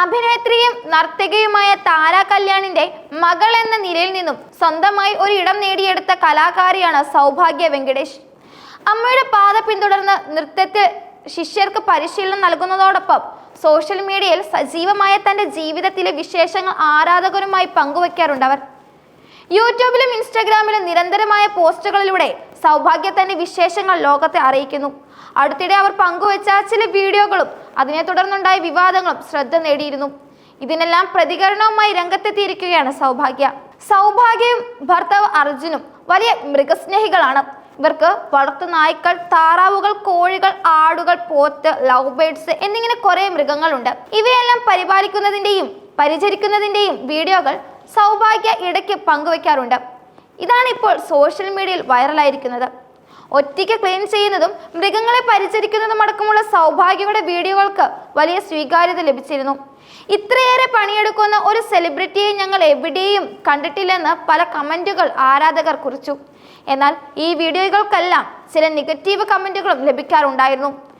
അഭിനേത്രിയും നർത്തകിയുമായ താര കല്യാണിന്റെ മകൾ എന്ന നിലയിൽ നിന്നും സ്വന്തമായി ഒരു ഇടം നേടിയെടുത്ത കലാകാരിയാണ് സൗഭാഗ്യ വെങ്കടേഷ്. അമ്മയുടെ പാത പിന്തുടർന്ന് നൃത്തത്തിൽ ശിഷ്യർക്ക് പരിശീലനം നൽകുന്നതോടൊപ്പം സോഷ്യൽ മീഡിയയിൽ സജീവമായ തന്റെ ജീവിതത്തിലെ വിശേഷങ്ങൾ ആരാധകരുമായി പങ്കുവയ്ക്കാറുണ്ട് അവർ. യൂട്യൂബിലും ഇൻസ്റ്റാഗ്രാമിലും നിരന്തരമായ പോസ്റ്റുകളിലൂടെ സൗഭാഗ്യ തന്റെ വിശേഷങ്ങൾ ലോകത്തെ അറിയിക്കുന്നു. അടുത്തിടെ അവർ പങ്കുവച്ച ചില വീഡിയോകളും അതിനെ തുടർന്നുണ്ടായ വിവാദങ്ങളും ശ്രദ്ധ നേടിയിരുന്നു. ഇതിനെല്ലാം പ്രതികരണവുമായി രംഗത്തെത്തിയിരിക്കുകയാണ് സൗഭാഗ്യ. സൗഭാഗ്യയും ഭർത്താവ് അർജുനും വലിയ മൃഗസ്നേഹികളാണ്. ഇവർക്ക് വളർത്തു നായ്ക്കൾ താറാവുകൾ കോഴികൾ ആടുകൾ പോത്ത് ലവ് ബേഡ്സ് എന്നിങ്ങനെ കുറെ മൃഗങ്ങളുണ്ട്. ഇവയെല്ലാം പരിപാലിക്കുന്നതിന്റെയും പരിചരിക്കുന്നതിന്റെയും വീഡിയോകൾ സൗഭാഗ്യ ഇടയ്ക്ക് പങ്കുവയ്ക്കാറുണ്ട് ഇതാണ് ഇപ്പോൾ സോഷ്യൽ മീഡിയയിൽ വൈറലായിരിക്കുന്നത്. ഒറ്റയ്ക്ക് ക്ലീൻ ചെയ്യുന്നതും മൃഗങ്ങളെ പരിചരിക്കുന്നതും അടക്കമുള്ള സൗഭാഗ്യയുടെ വീഡിയോകൾക്ക് വലിയ സ്വീകാര്യത ലഭിച്ചിരുന്നു. ഇത്രയേറെ പണിയെടുക്കുന്ന ഒരു സെലിബ്രിറ്റിയെ ഞങ്ങൾ എവിടെയും കണ്ടിട്ടില്ലെന്ന് പല കമന്റുകൾ ആരാധകർ കുറിച്ചു. എന്നാൽ ഈ വീഡിയോകൾക്കെല്ലാം ചില നെഗറ്റീവ് കമന്റുകളും ലഭിക്കാറുണ്ടായിരുന്നു.